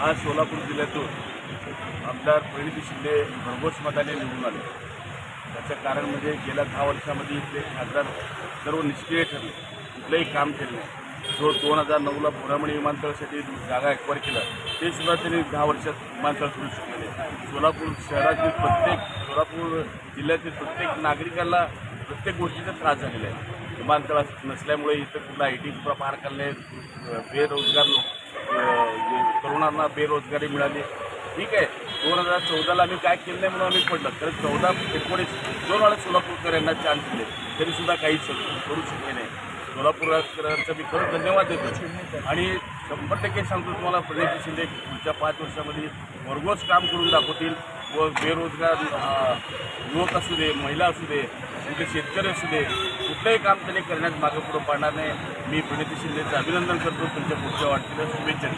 आज सोलापूर जिल्ह्यातून आमदार प्रणिती शिंदे भरघोस मताने निवडून आले. त्याचं कारण म्हणजे गेल्या दहा वर्षामध्ये इथले खासदार सर्व निष्क्रिय ठरले. कुठलंही काम केलं नाही. जो दोन हजार नऊला बोरामणी विमानतळासाठी जागा ॲक्वायर केला ते सुद्धा त्यांनी दहा वर्षात विमानतळ सुरू शकलेले सोलापूर शहरातील प्रत्येक सोलापूर जिल्ह्यातील प्रत्येक नागरिकाला प्रत्येक गोष्टीचा त्रास झालेला आहे. विमानतळ नसल्यामुळे इथं कुठला आय टी पार्क आले बेरोजगार लोक तरुणांना बेरोजगारी मिळाली. ठीक आहे. दोन हजार चौदाला आम्ही काय केलं नाही म्हणून आम्ही पडलं. तर चौदा एकोणीस दोन वेळा सोलापूरकर यांना चान्स दिले. तरीसुद्धा काहीच करू शकले नाही. सोलापूरकरांचा मी खरंच धन्यवाद देतो. आणि शंभर टक्के सांगतो तुम्हाला प्रदेश शिंदे पुढच्या पाच वर्षामध्ये भरघोस काम करून दाखवतील. व बेरोजगार युवक असू दे महिला असू दे कुठे शेतकरी असू दे कुठलंही काम त्यांनी करण्यात मागं पुढं पाडणार नाही. मी प्रणिती शिंदेचं अभिनंदन करतो. तुमच्या पुढच्या वाटतील शुभेच्छा